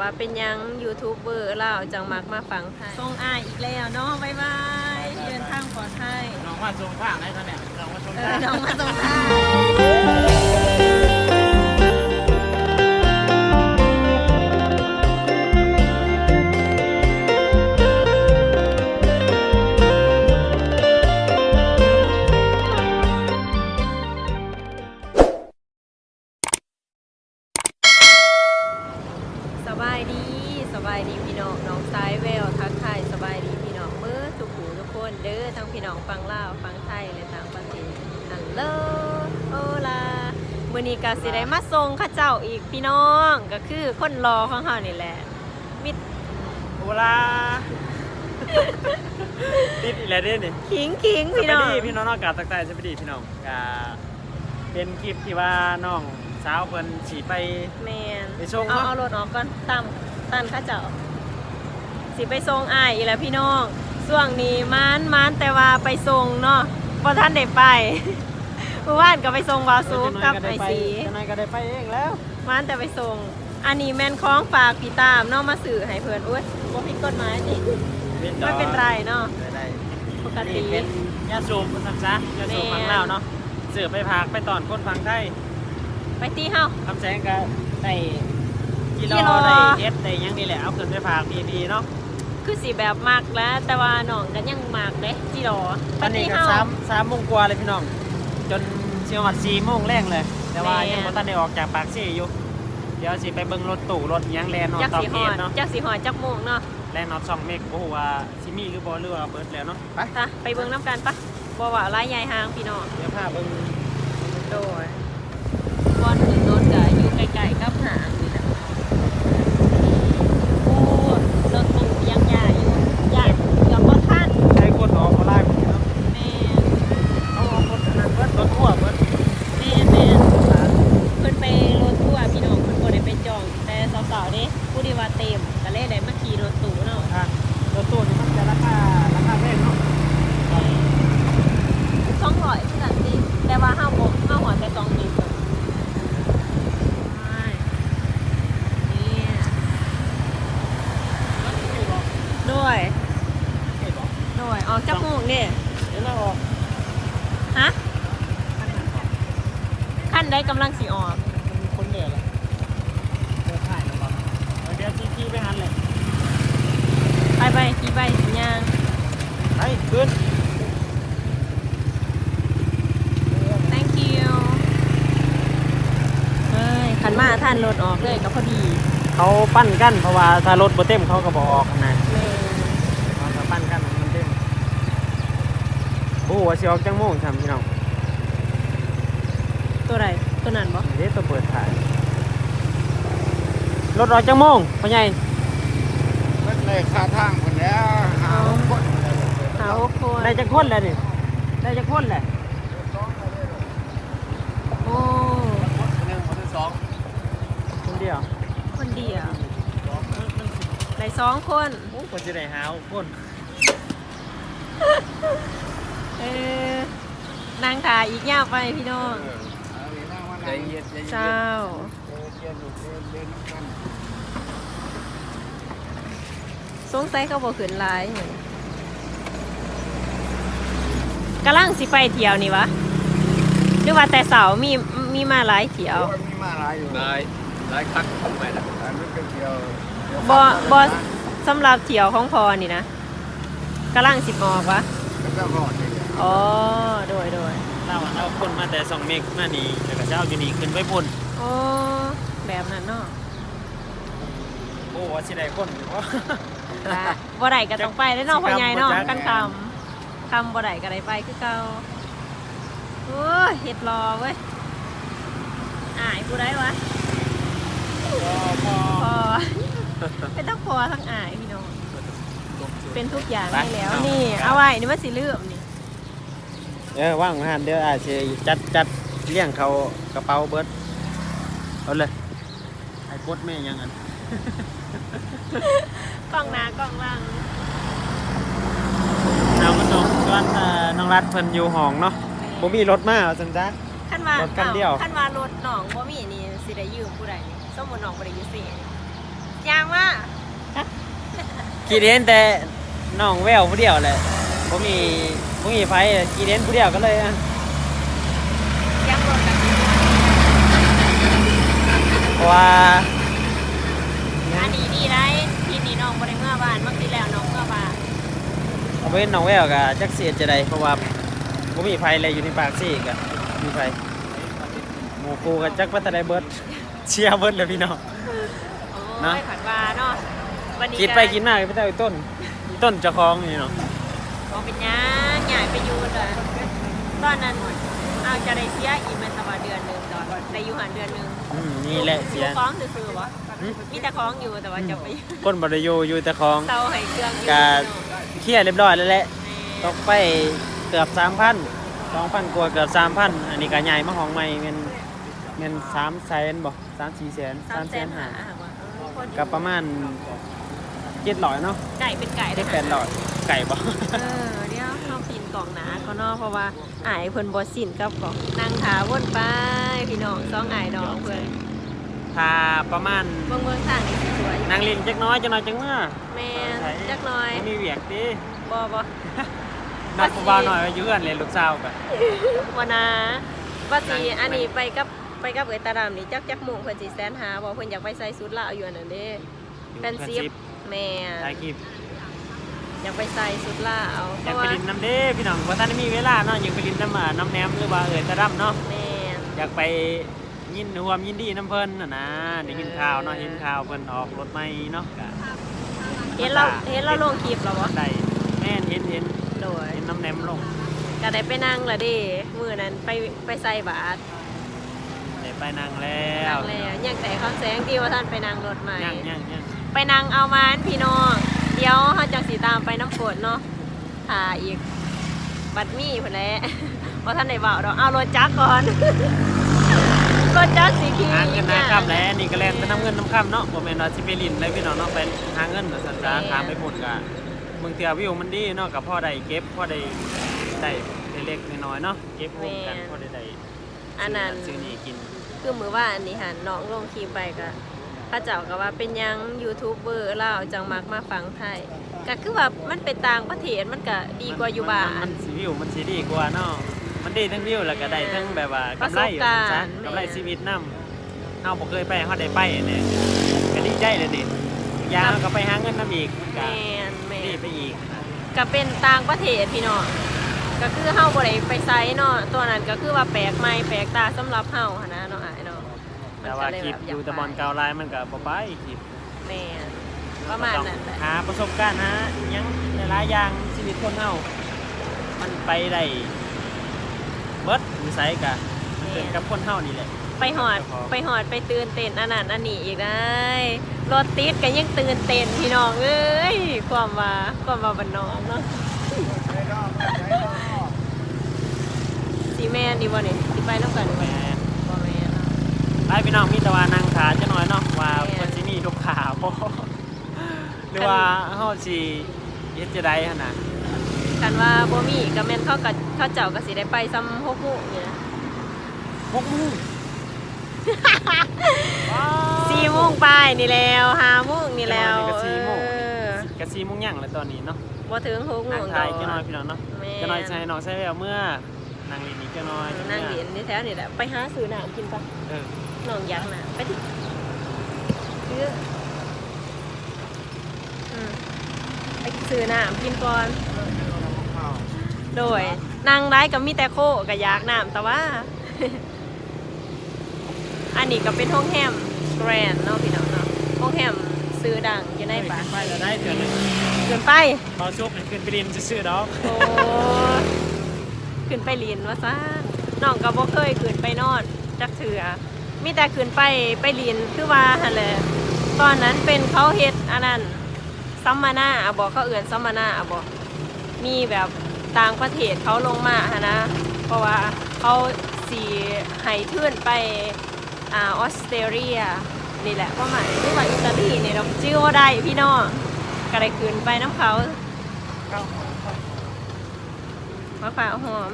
ว่าเป็นหยังยูทูบเบอร์เล่าวจังมักมาฟังไทยส่งอ้ายอีกแล้วเนาะบ๊ายบายเดินทางปลอดภัยน้องว่าทรงข้างไหนคะเนี่ยน้องว่าทรงเอข้าองน้องมาส่งท้าายดีสบายดีพี่น้องน้องสายแววทักทายสบายดีพี่น้องเมื่อทุกหูทุกคนเด้อทั้งพี่น้องฟังลาวฟังไทยและต่างประเทศฮัลโหลโอลามื้อนี้ก็สิได้มาส่งเข้าเจ้าอีกพี่น้องก็คือคนรอของเฮานี่แหละมิดโอลาติดอีกแล้วเด้นี่ขิงขิงสพี่วัน้สองดีพี่น้องนอกกาตักใต้สวัสดีพี่น้องกาเป็นคลิปที่ว่าน้อง สาวเพิ่นสีไป แมนไปส่งเอาเนอะเอารถออกก่อนตามตันเข้าเจ้า สิไปส่งอ้ายอีกแล้วพี่น้องช่วงนี้มานมานแต่ว่าไปส่งเนาะบ่ทันได้ไปเมื่อวานก็ไปส่งวาวซูปกับไอซี เจ้านายก็ได้ไปเองแล้ว มานแต่ไปส่ง อันนี้แม่นของฝากพี่ตามเนาะมาสื่อให้เพิ่นอุ้ยบ่ผิดกฎหมายนี่ไม่เป็นไรเนาะได้ได้ปกติ นี่เป็นยาสูบนะจ๊ะยาสูบแม่ฟังลาวเนาะเสือไปพักไปตอนคนฟังไทย ไปตีเฮา คำแสงก็ได้กิโลกิโล ได้เอสได้หยังนี่แหละเอาขึ้นไปพักดีๆเนาะคือสิแบบมากแล้ว แต่ว่าน้องก็ยังมากเด้จิรอตอนนี้ก็สามสามโมงกว่าเลยพี่น้อง จนเชียงหวัดสี่โมงแรงเลย แต่ว่ายังบ่ทันได้ออกจากปากซี่อยู่ เดี๋ยวสิไปเบิ่งรถตู้รถหยังแลนออกจักต่อสีเขหอตดเนาะ จักสีหอดจักโมงเนาะแลนออกสองเมกบ่ฮู้ว่าสิมีหรือบ่หรือว่าเบิดแล้วเนาะ ไปไปไปเบิ่งน้ำกันปะบ่ว่าร้ายยายหางพี่น้องเดี๋ยวพาเบิ่งโดยบอนถึงโดนกะอยู่ ไก่กับหางนี่นะโอ้รถตู้ยังใหญ่อยู่ใหญ่เกือบบ่ทัน ใช้คนออกมาไล่พวกนี้เนาะ แม่ เอาออกรถอันนั้นเบิดรถทั่วเบิด แม่แม่เพิ่นไปรถตู้พี่น้องเพิ่นบ่ได้ไปจอง แต่สาวๆเด้ผู้ที่ว่าเต็มก็เลยได้มาขี่รถตู้เนาะ อะรถตู้นี่มันจะราคาราคาแพงเนาะ สองร้อยคือกันสิแต่ว่าห้าโมงห้าหัวแต่สองนิ้วใช่เนี่ยด้ว ยเห็นบ่ด้วยออกจากโมงเนี่ยเดี๋ยวเราออกฮะขั้นได้กำลังสีออกมันมีคนเหนื่อยแล้วเดินถ่ายแล้วบ่เดี๋ยวจี้ๆไปหันเลยไปไปขี่ไปสัญญางไปขึ้น thank you เฮ้ยขันมาท่านรถออกเลยก็พอดี เขาปั้นกันเพราะว่าถ้ารถบ่เต็มเขาก็บ่ออกนะ แม่ เขาก็ปั้นกันให้มันเต็ม โอ้ว่าสิออกจังโมงทำพี่น้องตัวไหนตัวนั้นบ่เดี๋ยวตัวเปิดถ่ายรถออกจังโมงพ่อใหญ่มันเลยค่าทางคนแล้วหาคนหาหกคนได้จักคนแล้วนี่ได้จักคนแหละโอ้หนึ่งคนที่สองคนเดียวคนเดียวมันมันสิได้สองคนโอ้คนสิได้หาคนเออนางถ่ายอีกยาวไปพี่น้องใจเย็นใจเย็นเจ้าเย็นอยู่เย็นเย็นกันสงสัยเขาบอกขืนหลายหนิกำลังสิไปเที่ยวนี่วะหรือว่าแต่เสาร์มีมีมาหลายเที่ยวโอ้ยมีมาหลายอยู่นายนายคักทำไมล่ะแต่ไม่เป็นเดียวเดี๋ยวบอบอสำหรับเที่ยวของพอนี่นะกำลังสิบออกวะแล้วก็รอดเลย อ๋อโดยโดยเราอะเอาคนมาแต่สองเมกมานี่แล้วก็จะเอาอยู่นี่ขึ้นไปพุ่นโอ้แบบนั้นเนาะโอ้ว่าสิได้คนอยู่บ่ละบ่ได้ก็ต้องไปได้วเนาะสิพ่อครับใหญ่เนาะบ่จักกันคำคำบ่ได้ก็ได้ไปคือเก่าโอ้ยเฮ็ดรอเว้ยอายผู้ใดวะพอพอพอเป็นทั้งพอทั้งอายพี่น้องเป็นทุกอย่างไปให้แล้วเอานี่ เอาไว้นี่มันสิเลื่อมนี่ เออว่างหันเดี๋ยวอาจจะจัดจัดเลี้ยงเขากระเป๋าเบิดเอาเลยไอ้ปดแม่ยังอันกล้องหน้ากล้องหล่างเอามาส่งส่วนเอ่อน้องรัดเพิ่นอยู่ห้องเนาะบ่มีรถมาว่าซั่นจ้ะขั้นว่ารถคันเดียวขั้นว่ารถหนองบ่มีนี่สิได้ยืมผู้ใดนี่สมมุติหนองบ่ได้อยู่สิยางว่ากี่เดนแต่น้องแววผู้เดียวแหละผมมี ผมมีไฟกี่เดนผู้เดียวก็เลยอะยางรถกันเพราะว่าอันนี้ดีได้ที่นี่น้องบ่ได้เมื่อบ้านเมื่อกี้แล้วน้องเมื่อบ้านเอาไปน้องแววกับจักเสียจะได้เพราะว่าผมมีไฟเลยอยู่ในปากซี่กับมีไฟหมูกูกับจักวัตไดเบิร์ดเชียร์เบิร์ดเลยพี่น้องโอ้เนาะยผัดว่าเนาะวันนี้กินไปกินมาไปแต่ต้นอีต้นเจะคลองนี่เนาะ เอาเป็นหยังใหญ่ไปอยู่เลยตอนนั้นเอาจะได้เสียอีกเป็นตะวันเดือนหนึงตอนได้อยู่หันเดือนหนึงอืมนี่แหละเสียอยู่คล้องซื่อๆวะมีแต่คล้องอยู่แต่ว่าจะไปคนบริยูอยู่แต่คลอง เตาให้เครื่องอยู่กาเคลียร์เรียบร้อยแล้วแหละแม่ตกไปเกือบสามพันสองพันกว่าเกือบสามพันอันนี้ก็ใหญ่มาของใหม่เงินเงินสามแสนบ่สามสี่แสนสามแสนหาห้าว่ะเออพอดีกับประมาณเจ็ดร้อยเนาะไก่เป็นไก่ได้นะแปดร้อย ไก่บ่เออเดี๋ยวเข้าปีนกล่องหนาก็เนอเพราะว่าอายเพิ่นบ่สินกับกล่องนั่งขาวนไปพี่น้องสองอายน้องเพิ่นถ้าประมาณเบิ่งเบิ่งทางนี่สิสวยนางลินจักน้อยจักน้อยจังเมื่อแม่นจักหน่อยมีเวียกดิบ่บ่นักผู้บ่าวหน่อยไว้อยู่เอื้อนเลยลูกสาวกันวันนาว่าสิอันนี้ไปกับไปกับเอ๋ยตาดำนี่จักจักหมุ่งเพิ่นสิแสนหาบ่เพิ่นอยากไปใส่ชุดลาวอยู่อันนั้นเด้เป็นซิปแม่ถ่ายคลิป อยากไปใส่ชุดลาวเพอยากราะไปว่าลินน้ำเด้พี่น้องว่าท่านได้มีเวลาเนาะอยากไปลินน้ำอ่าน้ำแหนมหรือว่าเอ่ยตะดํเนาะแม่น อยากไปยินรวมยินดีน้ำเพิ่นน่ะนะได้ยินข่าวเนาะเห็นข่าวเพิ่นออกรถใหม่เนาะก็เห็นเราเห็นเราลงคลิปแล้วบ่ได้แม่นเห็นเห็นโดยเห็นน้ำแหนมลงก็ได้ไปนั่งละเดิมือนั้นไปไปใส่บาตรได้ไปนั่งแล้นั่วงแล้วยังแต่เขาแสงดีว่าท่านไปนั่งรถใหม่ยังยังยังไปนั่งเอามานพี่น้อง เดี๋ยวเขาจังสีตามไปน้ำฝนเนาะถ่าอีกบัดมี่พุ่นแหละว่าท่านได้เบาดอกเอารถจักรก่อนรถจักรสีขีหาเงินหาค่ำแล้วนี่ก็แล่นไปน้ำเงินน้ำค่ำเนาะบ่แม่นว่าสิไปลินได้พี่น้องเนาะไปหาเงินน่ะสันจ้าถามไปพุ่นก็เมืองเตียวิวมันดีเนาะกับพ่อได้เก็บพ่อได้ได้เล็กๆน้อยๆเนาะเก็บรวมกันพ่อได้ได้อันนั้นซื้อนี่กินคือมือว่าอันนี้หันน้องลงคลิปไปก็ พระเจ้าก็ว่าเป็นหยังยูทูบเบอร์เล่าวจังมักมาฟังไทยก็คือว่ามันเป็นต่างประเทศมันก็ดีกว่าอยู่บ้ามันนสีวิวมันสีดีกว่าเนาะมันดีทั้งวิวแล้วก็ได้ทั้งแบบว่าประกำสไรบอยู่การณ์ซะแม่กำไรชีวิตนำเฮาบ่เคยไปเฮาได้ไปเนี่ยก็ดีใจเลยดิยางก็ไปหาเงินนํอีกมันแมก็นแมดีนไปอีกก็เป็นต่างประเทศพี่น้องก็คือเฮาบ่ได้ไปไซเนาะตัวนั้นก็คือว่าแปลกใหม่แปลกตาสำหรับเฮาหันนะเนาะอ้ายเนาะมัน แต่ก็ว่าเลยคลิปแบบอยู่ยากแต่บอลไปเกาไลน์มันก็บ่ไปคลิปแม่นประมาณนั้นแหละ หาประสบการณ์หาอิหยังหลายๆอย่างชีวิตคนเฮามันไปได้เบิดนิสัยกะเกิดกับคนเฮานี่แหละ ไปหอด ไปหอดไปตื่นเต้นอันนั้นอันนี้อีกได้ รถติดก็ยังตื่นเต้นพี่น้องเอ้ยความว่าความว่าบ้านนอกเนาะสีแม่นดีบ่นี่สิไปนำกันบ่แหม่บ่แม่นเนาะ ไปพี่น้องมีแต่ว่านางขาจะน้อยเนาะว่าแม่เพิ่นสิมีลูกค้าบ่หรือว่าเฮาสิเฮ็ดจะได้หั่นน่ะกันว่าบ่มีก็แม่นเขาก็เขาเจ้าก็สิได้ไปซ้ำ6โมงนี่นะ6โมง4โมงไปนี่แล้ว5โมงนี่แล้วก็4โมงเออก็4โมงยังแล้วตอนนี้เนาะบ่ถึง6โมนางงทายดจะอกน้อยพี่น้องเนาะแม่จะน้อยใช้น้องใช้แววเมื่อนางเรียนนี้จะน้อยจะนั่งเมื่อเรียนนี่แถวนี่แหละไปหาซื้อน้ำกินปะเออ น้องอยากน้ำไปดิซื้ออืมไปซื้อน้ำกินก่อน โดยนางร้ายกับมีแต่โคกับอยากน้ำแต่ว่า อันนี้ก็เป็นห้องแฮมแกรนเนาะพี่น้องเนาะห้องแฮมซื้อดังอยู่ในป่าไปแล้วได้เดือนหนึงเกินไปเบาชุบเนี่ยขึ้นไปเรียนซื้อๆดอกโอ้ขึ้นไปเรียนว่าซ่านน้องก็บ่เคยขึ้นไปนอนจักเถือ มีแต่ขึ้นไปไปเรียนคือว่าหั่นแหละตอนนั้นเป็นเขาเฮ็ดอันนั้นซัมมานาอะบอกเขาเอื่นซัมมานาอะบอกมีแบบต่างประเทศเขาลงมาหนนะ เพราะว่าเขาสีให้ทื่นไปอ่าออสเตรเลียนี่แหละประมาณหรือว่าอิตาลีนี่เราชื่อว่าได้พี่น้องก็ได้ขึ้นไปน้ำเขามะพร้าวหอม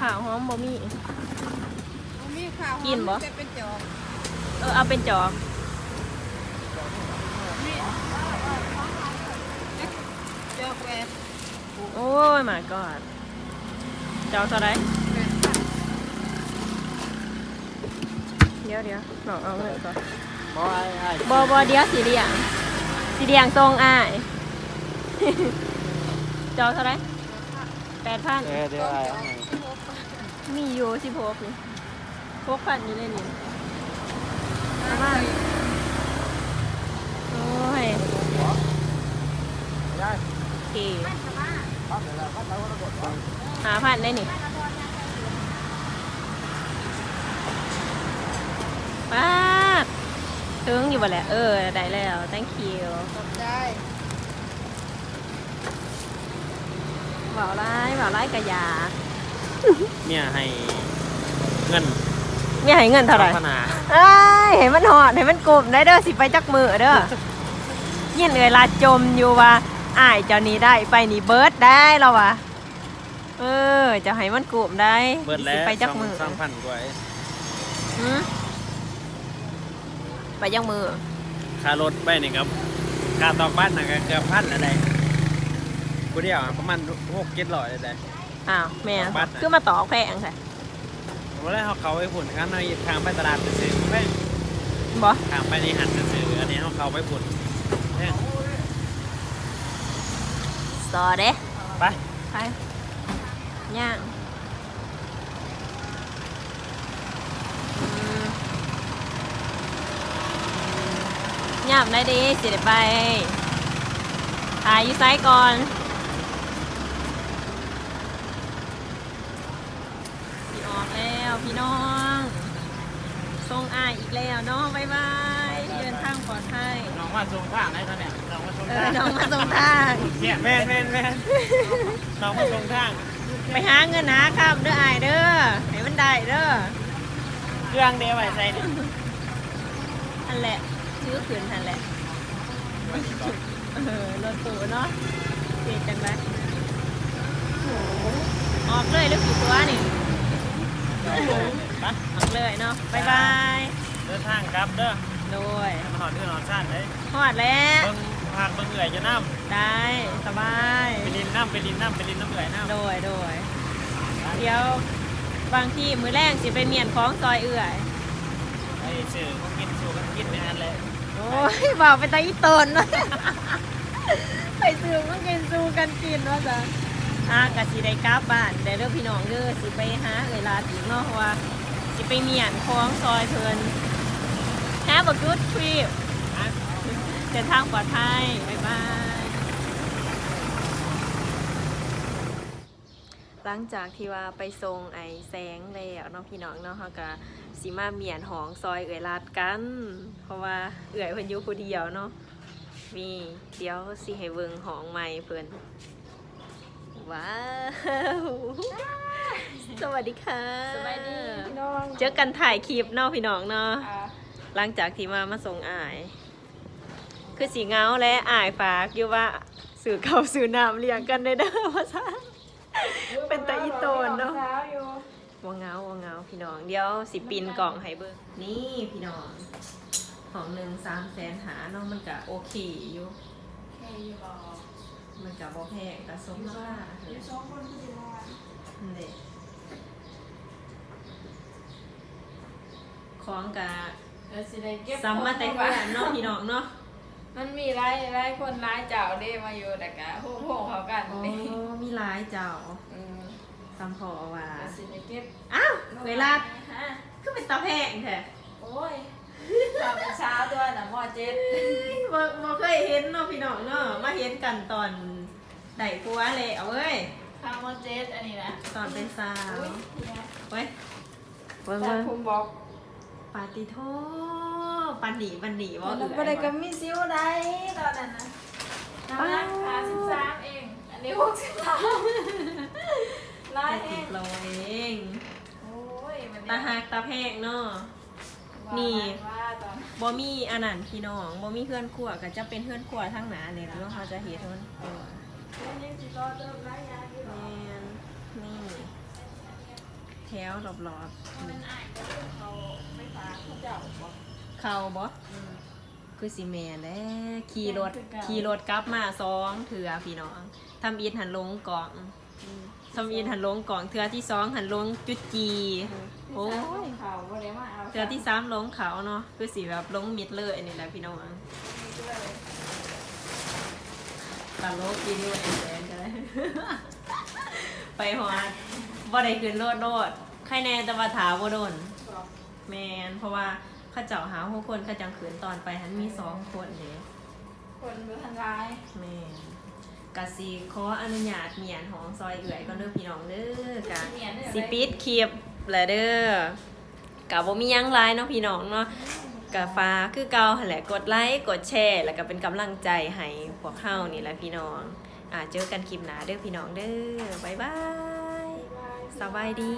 ขาวหอมบ่มี มีข้าวหอมกินบ่ จะเป็นจอกเออเอาเป็นจอกนี่จอกแหวนโอ้ยมาก่อนจอกเท่าไหรแหวนค่ะเดี๋ยวเดี๋ยวหนอกเอาเงินก่อนบ่ไอ้ไอ้บอบอเดียวสีเหลียงสีเหลียงทรงอ้าย จอกเท่าไหรแปดพันเออเดี๋ยวไอ้จอกให้ที่หก มีอยู่สิพกนี่พกพันอยู่เลยนี่ประมาณโอ้ยได้โอเคพักเดี๋ยวเราพักเราก็กดว่าหาพันได้นี่ป้าดถึงอยู่บ่แหละเออ ได้แล้ว thank you ขอบใจบ่าวร้ายบ่าวร้ายกะยา เนี่ยให้เงินเนี่ยให้เงินเท่าไหร่พัฒนาเอ้ยเห็นมันหอดเห็นมันกลุ่มได้เด้อสิไปจักมือเด้อยินเอยลาจมอยู่ว่าอ้ายเจ้านี้ได้ไปนี่เบิร์ดได้แล้ววะเออจะให้มันกลุ่มได้เบิดแล้วสิไปจักมือสองพันกว่าไอ้หืมไปจักมือค่ารถไปนี่ครับค่าตอกบ้านน่ะก็เกือบพันอะไรกูเดียวอะประมาณหกเจ็ดร้อยเลย อ้าวแม่บัตรน่ะ คือมาต่อแพงใช่ผมว่าเขาเขาไปผุนข้างในทางไปตลาดไปซื้อไปบ่ทางไปในหันไปซื้ออันนี้เขาเขาไปผุนเนี่ยต่อเด้ไปไปย่างอืมย่ามได้ดีสิได้ไปถ่ายอยู่ไซส์ก่อนสีออกแล้วพี่ น้องทรงอายอีกแล้วเนาะบ๊ายบายเดินทางปลอดภัยน้องว่าทรงทางได้เขาเนี่ยน้องว่าทรงเอทาองน้องมาทรงทาง เนี่ยแม่นแม่นแม่นน้องว่าทรงทางไปหาเงินหาข้ามเด้ออายเด้อให้มันได้เด้อเครื่องเดียวไว้ใส่นี่อันแหละชื่อขืนทันแหละเออรถตู้เนาะเปลี่ยนจังไรออกเลยหรือกี่ตัวนี่ ไปออกเลยเนาะบายบายเดินทางกลับเด้อโดยให้มันหอดเพื่อนหอดชาติเลยหอดแล้วเบิ่งพากเบิ่งเอื่อยจะน้ได้สบายำไปลินน้ำไปลินน้ำไปลินน้ำเอื่อยน้ำโดยโดยเดี๋ยวบางที่มือแรกสิไปเมียนของซอยเอื่อยไอ้สื่อเขากินสู่กันกินในอันเลยโอ้ยบอกไปตาอีตนนะไปซื้อมากินสู้กันกินว่าจ้ะ อากะสิได้กลับบ้านได้เด้อพี่น้องเด้อสิไปหาเวลาถึงเนาะเพราะว่าสิไปเมียนคลองซอยเพิ่น Have a good trip เดินทางปลอดภัยบ๊ายบาย หลังจากที่ว่าไปทรงไอแสงแล้วเนาะพี่น้องเนาะเขาก็สิมาเมียนหองซอยเอื่อยลาดกัน เพราะว่าเอื่อยเพิ่นอยู่ผู้เดียวเนาะมีเดี๋ยวสิให้เบิ่งหองใหม่เพิ่น ว้าว สวัสดีค่ะสบายดีพี่น้องเจอกันถ่ายคลิปเนาะพี่น้องเนาะ อ่าหลังจากที่มามาส่งอาย คือสีเงาและอายฝากอยู่ว่าสื่อเขาวสื่อน้ำเลี้ยงกันได้เด้อภาษาเป็นตาอีโตนเนาะช้อยู่ว่าเงาว่าเงาพี่น้อง เดี๋ยวสิปินกล่องให้เบิ่งนี่พี่น้อง ของหนึ่งสามแสนหาเนาะมันก็โอเคอยู่ แค่อยู่รอ มันก็บ่แพงก็สมราคาอยู่สองคนคือสิบวันนั่นเด้ของกะเออสิได้เก็บซ้ำมาแต่เพื่อนเนาะพี่น้องเนาะมันมีหลายหลายคนหลายเจ้าเด้มาอยู่แต่กะโหโหเขากันโอ้นี่มีหลายเจ้าอืมซ้ำพอว่าเดี๋ยวสิได้เก็บอ้าวเวลาฮะคือเป็นตาแพงแท้โอ้ย ตอนเช้าด้วยนะมอเจ็ดบ่บ่เคยเห็นเนาะพี่น้องเนาะมาเห็นกันตอนได้ปัวเลยเอาเว้ยข้าวมอเจ็ดอันนี้นะตอนเป็นสาวอุ้ยเนี่ยเว้ยเบิ่งตอนเบิ่งผมบอกปาติโทปันหนีปันหนีตอว่านนั้นเอื่บ่ได้อยก็ว่ะมีซิวได้ตอนนั้นนะน้ำหนักห้าสิบสามเอง อันนี้หกสิบสามลายแค่เอสิงบโลเอง โอ้ยมันตาหักตาแพงเนาะ นี่ ว่าตอน บ่มีอันนั้นพี่น้องบ่มีเพื่อนขัวก็จะเป็นเพื่อนขัวทั้งหนาเลยเนาะเขาจะเห็นมันขัวแล้วยังสิต่อเติมหลายอย่างอยู่หรอแม่นนี่ แถวรอบมันอ่านก็คือเขาไม่ฟ้าเขาเจ้าบอกๆเข้าบ่คือสิแม่นแหล้ขี่รถคือเก่าขี่รถกลับมาสองเถื่อพี่น้องทำอีทหันลงกล่องทำอีทหันลงกล่องเถื่อที่สองหันลงจุดจี โอ้ยเขาบ่ได้มาเอาเถื่อที่สามลงเขาเนาะคือสิแบบลงมิดเลยนี่แหละพี่น้องตลกกินด้วยแอนกันเลยไปหอดบ่ได้ขึ้นโลดโลดใครแน่แต่ว่าถาบ่โดนบอกแมนเพราะว่าเข้าเจ้าหาหกคนเข้าจังขืนตอนไปหันมีสองคนเด้คนบ่ทันร้ายแมนกะสิขออนุญาตเมียนของซอยเอื่อยก็เด้อพี่น้องเด้อกะเมียนเนี่ยสิปิดคลิป แล้วเด้อกะบ่มียังไลน์เนาะพี่น้องเนาะกะฟ้าคือเกาหั่นแหละกดไลค์กดแชร์ แล้วก็เป็นกำลังใจให้พวกเฮานี่แหละพี่น้องอ่าเจอกันคลิปหน้าเด้อพี่น้องเด้อบ๊ายบายสบายดี